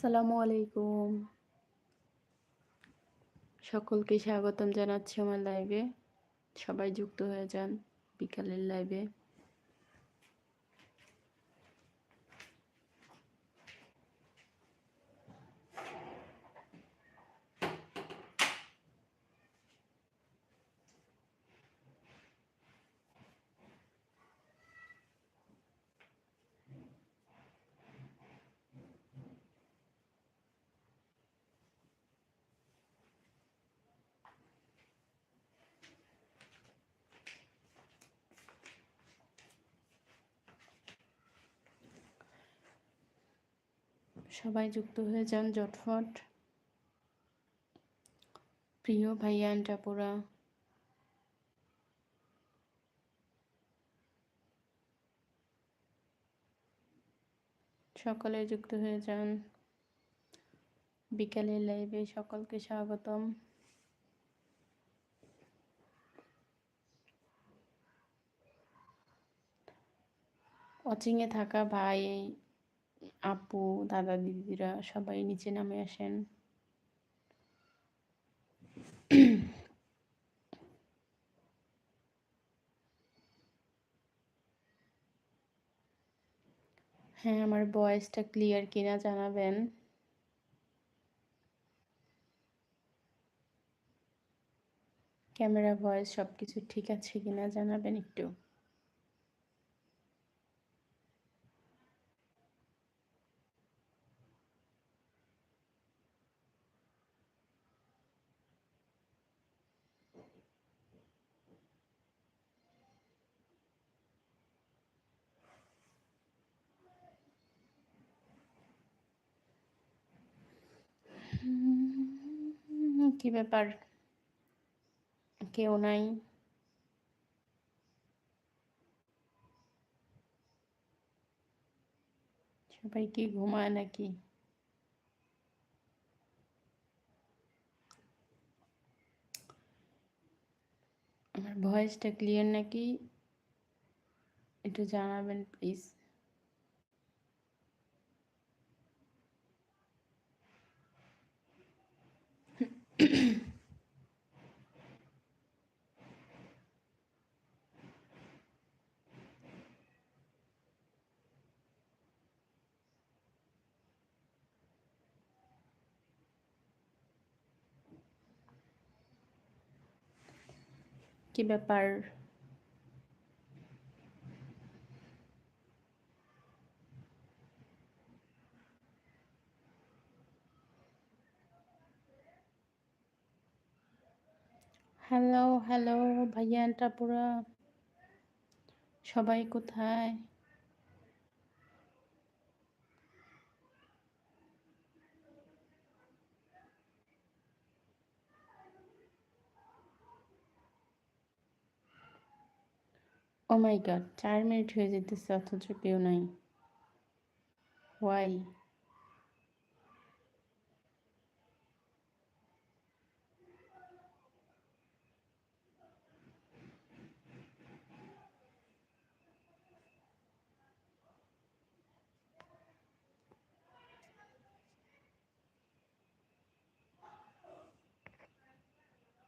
আসসালামু আলাইকুম। সকলকে স্বাগতম জানাচ্ছি আমার লাইভে সবাই যুক্ত হয়ে যান বিকালের লাইভে সবাই যুক্ত হয়ে যান জটফট। প্রিয় ভাইয়া আন্টাপুরা সকলে যুক্ত হয়ে যান। বিকালের লাইভে সকলকে স্বাগতম। অচিংয়ে থাকা ভাই আপু, দাদা, দিদিরা সবাই নিচে নামে আসেন। হ্যাঁ আমার ভয়েসটা ক্লিয়ার কিনা জানাবেন। ক্যামেরা ভয়েস সব কিছু ঠিক আছে কিনা জানাবেন একটু। কি ব্যাপার? কেউ নাই। সবাই কি ঘুমায় নাকি? আমার ভয়েসটা ক্লিয়ার নাকি? একটু জানাবেন প্লিজ কি ব্যাপার হ্যালো হ্যালো ভাইয়া টাপুরা। সবাই কোথায়? ও মাই গড চার মিনিট হয়ে যেতেছে, অথচ কেউ নাই। ওয়াই